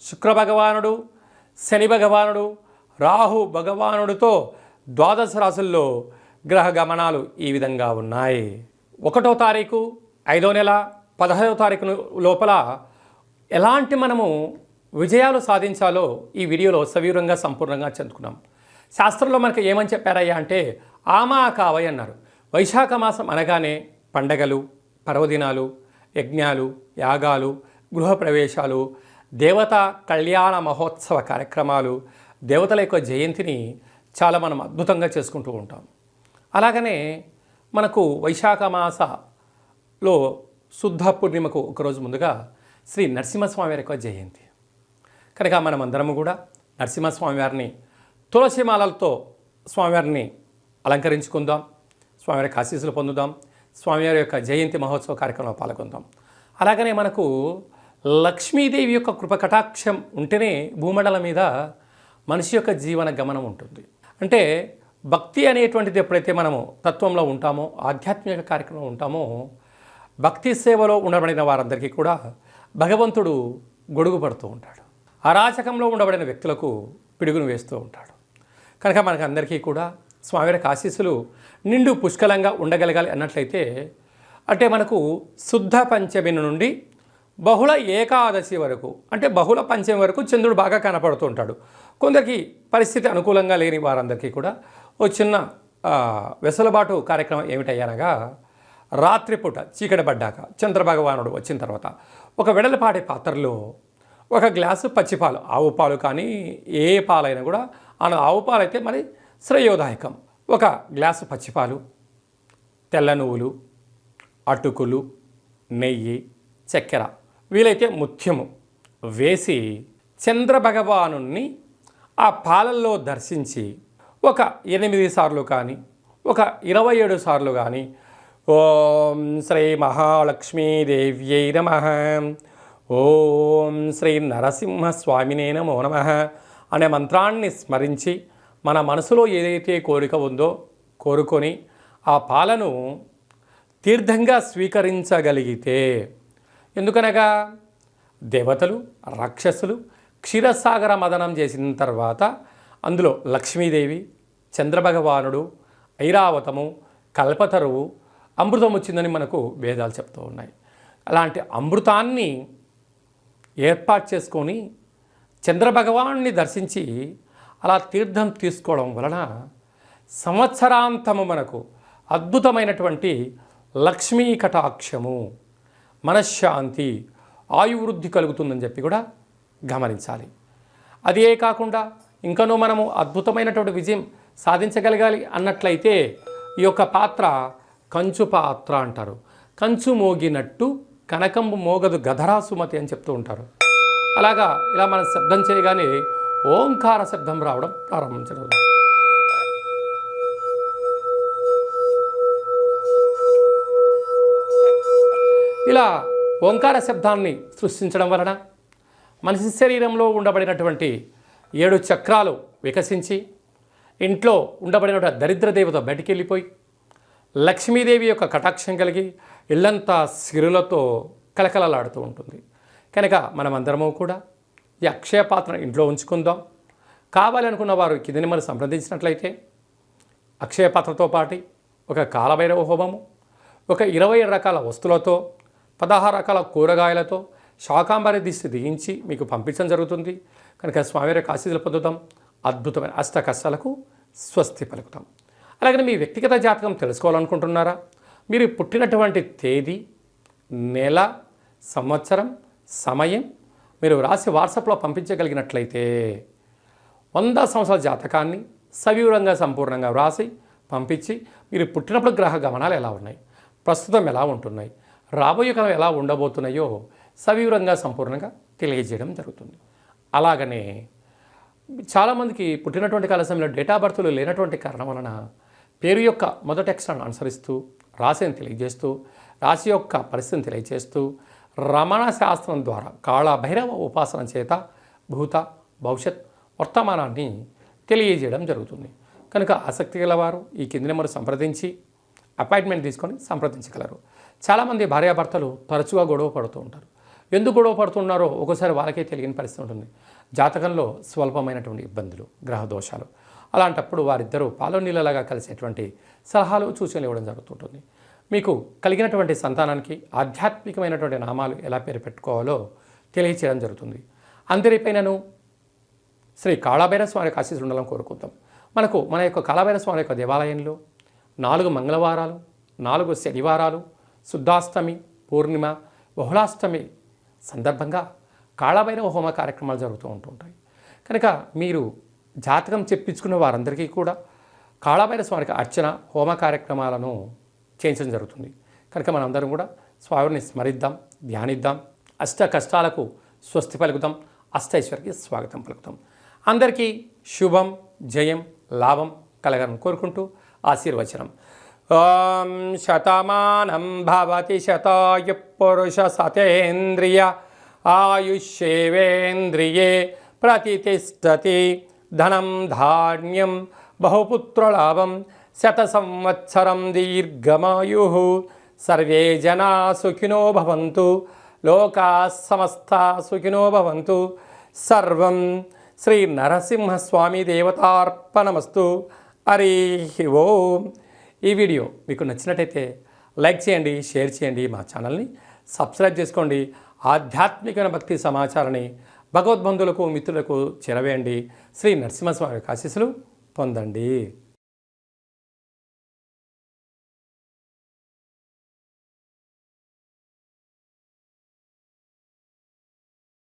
శుక్ర భగవానుడు శని భగవానుడు రాహు భగవానుడితో ద్వాదశ రాశుల్లో గ్రహ గమనాలు ఈ విధంగా ఉన్నాయి. ఒకటో తారీఖు ఐదో నెల పదహైదో తారీఖు లోపల ఎలాంటి మనము విజయాలు సాధించాలో ఈ వీడియోలో సవివరంగా సంపూర్ణంగా చెందుకున్నాం. శాస్త్రంలో మనకు ఏమని చెప్పారయ్యా అంటే ఆమా కావయ్ అన్నారు. వైశాఖ మాసం అనగానే పండగలు పర్వదినాలు యజ్ఞాలు యాగాలు గృహప్రవేశాలు దేవత కళ్యాణ మహోత్సవ కార్యక్రమాలు దేవతల యొక్క జయంతిని చాలా మనం అద్భుతంగా చేసుకుంటూ ఉంటాం. అలాగనే మనకు వైశాఖ మాసలో శుద్ధ పూర్ణిమకు ఒకరోజు ముందుగా శ్రీ నరసింహస్వామి వారి యొక్క జయంతి. కనుక మనమందరము కూడా నరసింహస్వామి వారిని తులసిమాలలతో స్వామివారిని అలంకరించుకుందాం స్వామివారికి ఆశీస్సులు పొందుదాం స్వామివారి యొక్క జయంతి మహోత్సవ కార్యక్రమంలో పాల్గొందాం. అలాగనే మనకు లక్ష్మీదేవి యొక్క కృప కటాక్షం ఉంటేనే భూమండలం మీద మనిషి యొక్క జీవన గమనం ఉంటుంది. అంటే భక్తి అనేటువంటిది ఎప్పుడైతే మనము తత్వంలో ఉంటామో ఆధ్యాత్మిక కార్యక్రమం ఉంటామో భక్తి సేవలో ఉండబడిన వారందరికీ కూడా భగవంతుడు గొడుగు పడుతూ ఉంటాడు. అరాచకంలో ఉండబడిన వ్యక్తులకు పిడుగును వేస్తూ ఉంటాడు. కనుక మనకు అందరికీ కూడా స్వామివారికి ఆశీస్సులు నిండు పుష్కలంగా ఉండగలగాలి అన్నట్లయితే అంటే మనకు శుద్ధ పంచమి నుండి బహుళ ఏకాదశి వరకు అంటే బహుళ పంచమి వరకు చంద్రుడు బాగా కనపడుతూ ఉంటాడు. కొందరికి పరిస్థితి అనుకూలంగా లేని వారందరికీ కూడా ఓ చిన్న ఆ, వెసులుబాటు కార్యక్రమం ఏమిటయ్యనగా రాత్రిపూట చీకటి పడ్డాక చంద్రభగవానుడు వచ్చిన తర్వాత ఒక వెడలపాటి పాత్రలో ఒక గ్లాసు పచ్చిపాలు ఆవు పాలు కానీ ఏ పాలైనా కూడా ఆ ఆవు పాలు అయితే మరి శ్రేయోదాయకం. ఒక గ్లాసు పచ్చిపాలు తెల్ల నువ్వులు అటుకులు నెయ్యి చక్కెర వీలైతే ముత్యము వేసి చంద్రభగవాను ఆ పాలల్లో దర్శించి ఒక ఎనిమిది సార్లు కానీ ఒక ఇరవై ఏడు సార్లు కానీ ఓం శ్రీ మహాలక్ష్మీదేవ్యై నమ. ఓం శ్రీ నరసింహస్వామినే నమో నమ అనే మంత్రాన్ని స్మరించి మన మనసులో ఏదైతే కోరిక ఉందో కోరుకొని ఆ పాలను తీర్థంగా స్వీకరించగలిగితే ఎందుకనగా దేవతలు రాక్షసులు క్షీరసాగర మదనం చేసిన తర్వాత అందులో లక్ష్మీదేవి చంద్రభగవానుడు ఐరావతము కల్పతరువు అమృతం వచ్చిందని మనకు వేదాలు చెప్తూ ఉన్నాయి. అలాంటి అమృతాన్ని ఏర్పాటు చేసుకొని చంద్రభగవాన్ని దర్శించి అలా తీర్థం తీసుకోవడం వలన సంవత్సరాంతము మనకు అద్భుతమైనటువంటి లక్ష్మీ కటాక్షము. మనశ్శాంతి ఆయువృద్ధి కలుగుతుందని చెప్పి కూడా గమనించాలి. అదే కాకుండా ఇంకనూ మనము అద్భుతమైనటువంటి విజయం సాధించగలగాలి అన్నట్లయితే ఈ యొక్క పాత్ర కంచు పాత్ర అంటారు. కంచు మోగినట్టు కనకంబు మోగదు గధరా సుమతి అని చెప్తూ ఉంటారు. అలాగా ఇలా మనం శబ్దం చేయగానే ఓంకార శబ్దం రావడం ప్రారంభించడం. ఇలా ఓంకార శబ్దాన్ని సృష్టించడం వలన మనిషి శరీరంలో ఉండబడినటువంటి ఏడు చక్రాలు వికసించి ఇంట్లో ఉండబడిన దరిద్ర దేవత బయటికి వెళ్ళిపోయి లక్ష్మీదేవి యొక్క కటాక్షం కలిగి ఇల్లంతా సిరులతో కలకలలాడుతూ ఉంటుంది. కనుక మనమందరము కూడా ఈ అక్షయ పాత్రను ఇంట్లో ఉంచుకుందాం. కావాలనుకున్న వారు కిందని మనం సంప్రదించినట్లయితే అక్షయ పాత్రతో పాటు ఒక కాలభైరవ హోమము ఒక ఇరవై రకాల వస్తువులతో పదహారు రకాల కూరగాయలతో శాకాంబరి దిష్టి దిగించి మీకు పంపించడం జరుగుతుంది. కనుక స్వామివారి ఆశీస్సులు పొందుతాం అద్భుతమైన అష్ట కష్టాలకు స్వస్తి పలుకుతాం. అలాగే మీ వ్యక్తిగత జాతకం తెలుసుకోవాలనుకుంటున్నారా? మీరు పుట్టినటువంటి తేదీ నెల సంవత్సరం సమయం మీరు రాసి వాట్సాప్లో పంపించగలిగినట్లయితే వంద సంవత్సరాల జాతకాన్ని సవివరంగా సంపూర్ణంగా వ్రాసి పంపించి మీరు పుట్టినప్పుడు గ్రహ గమనాలు ఎలా ఉన్నాయి? ప్రస్తుతం ఎలా ఉంటున్నాయి? రాబోయే కాలం ఎలా ఉండబోతున్నాయో సవివరంగా సంపూర్ణంగా తెలియజేయడం జరుగుతుంది. అలాగనే చాలామందికి పుట్టినటువంటి కాల సమయంలో డేటా బర్త్లు లేనటువంటి కారణం వలన పేరు యొక్క మొదటి అక్షరాన్ని అనుసరిస్తూ రాశిని తెలియజేస్తూ రాశి యొక్క పరిస్థితిని తెలియజేస్తూ రమణ శాస్త్రం ద్వారా కాళ భైరవ ఉపాసన చేత భూత భవిష్యత్ వర్తమానాన్ని తెలియజేయడం జరుగుతుంది. కనుక ఆసక్తి గలవారు ఈ కింది నెంబర్ సంప్రదించి అపాయింట్మెంట్ తీసుకొని సంప్రదించగలరు. చాలామంది భార్యాభర్తలు తరచుగా గొడవ పడుతూ ఉంటారు. ఎందుకు గొడవ పడుతున్నారో ఒకసారి వాళ్ళకే తెలియని పరిస్థితి ఉంటుంది. జాతకంలో స్వల్పమైనటువంటి ఇబ్బందులు గ్రహ దోషాలు. అలాంటప్పుడు వారిద్దరూ పాలో నీళ్ళలాగా కలిసేటువంటి సలహాలు సూచనలు ఇవ్వడం జరుగుతుంటుంది. మీకు కలిగినటువంటి సంతానానికి ఆధ్యాత్మికమైనటువంటి నామాలు ఎలా పేరు పెట్టుకోవాలో తెలియచేయడం జరుగుతుంది. అందరిపైనను శ్రీ కాళాభైర స్వామి యొక్క ఆశీస్సులు ఉండాలని కోరుకుందాం. మనకు మన యొక్క కాళాభైర స్వామి యొక్క దేవాలయంలో నాలుగు మంగళవారాలు నాలుగు శనివారాలు శుద్ధాష్టమి పూర్ణిమ బహుళాష్టమి సందర్భంగా కాళభైరవ హోమ కార్యక్రమాలు జరుగుతూ ఉంటుంటాయి కనుక మీరు జాతకం చెప్పించుకున్న వారందరికీ కూడా కాళభైర స్వామికి అర్చన హోమ కార్యక్రమాలను చేయించడం జరుగుతుంది. కనుక మనందరం కూడా స్వామిని స్మరిద్దాం ధ్యానిద్దాం అష్ట కష్టాలకు స్వస్తి పలుకుదాం అష్టైశ్వరికి స్వాగతం పలుకుతాం. అందరికీ శుభం జయం లాభం కలగాలని కోరుకుంటూ ఆశీర్వచనం. ఓం శతమానం భవతి శతాయు పురుష సతేంద్రియ ఆయుష్యేవేంద్రియే ప్రతిష్టతి ధనం ధాన్యం బహుపుత్రలాభం శత సంవత్సరం దీర్ఘమాయు. సర్వే జనా సుఖినో భవంతు లోకా సమస్త సుఖినో భవంతు. సర్వం శ్రీ నరసింహస్వామి దేవతార్పణమస్తు. హరి ఓం. ఈ వీడియో మీకు నచ్చినట్టయితే లైక్ చేయండి షేర్ చేయండి మా ఛానల్ని సబ్స్క్రైబ్ చేసుకోండి. ఆధ్యాత్మికమైన భక్తి సమాచారాన్ని భగవద్బంధువులకు మిత్రులకు చేరవేయండి. శ్రీ నరసింహస్వామి ఆశీస్సులు పొందండి.